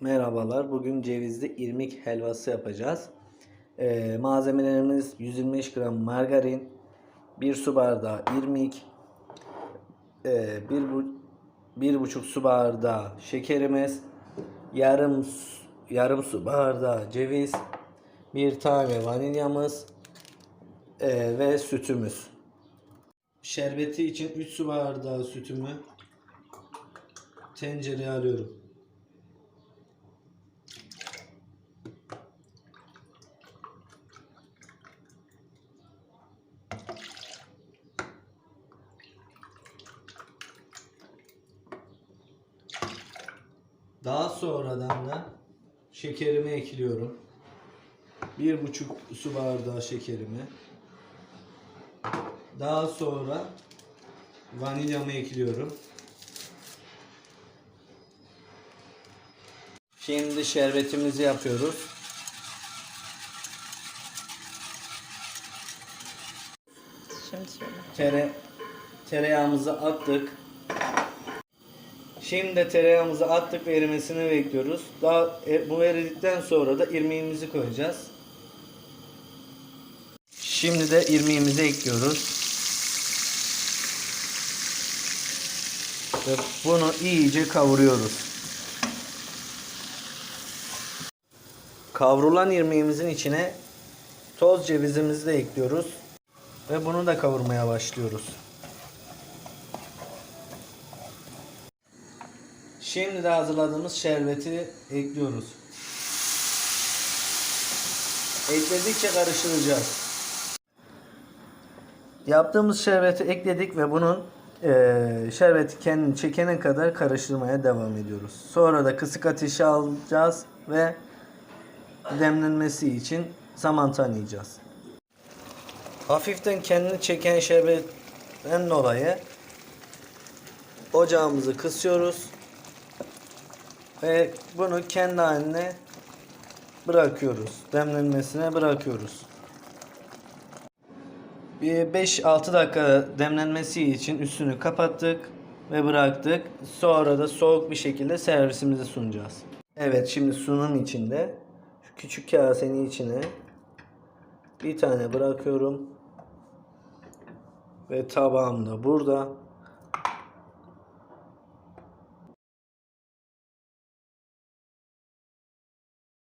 Merhabalar. Bugün cevizli irmik helvası yapacağız. Ee, malzemelerimiz 125 gram margarin, 1 su bardağı irmik, e, 1 bu, 1,5 su bardağı şekerimiz, yarım yarım su bardağı ceviz, bir tane vanilyamız e, ve sütümüz. Şerbeti için 3 su bardağı sütümü tencereye alıyorum. Daha sonradan da şekerimi ekliyorum. Bir buçuk su bardağı şekerimi. Daha sonra vanilyamı ekliyorum. Şimdi şerbetimizi yapıyoruz. Şimdi söyle. Tere, tereyağımızı attık. Şimdi tereyağımızı attık ve erimesini bekliyoruz. Daha e, bu eridikten sonra da irmiğimizi koyacağız. Şimdi de irmiğimizi ekliyoruz. Ve bunu iyice kavuruyoruz. Kavrulan irmiğimizin içine toz cevizimizi de ekliyoruz. Ve bunu da kavurmaya başlıyoruz. Şimdi de hazırladığımız şerbeti ekliyoruz. Ekledikçe karıştıracağız. Yaptığımız şerbeti ekledik ve bunun eee şerbeti kendini çekene kadar karıştırmaya devam ediyoruz. Sonra da kısık ateşe alacağız ve demlenmesi için zaman tanıyacağız. Hafiften kendini çeken şerbetten dolayı ocağımızı kısıyoruz ve bunu kendi haline bırakıyoruz. Demlenmesine bırakıyoruz. Bir 5-6 dakika demlenmesi için üstünü kapattık ve bıraktık. Sonra da soğuk bir şekilde servisimizi sunacağız. Evet şimdi sunum içinde şu küçük kasenin içine bir tane bırakıyorum. Ve tabağım da burada.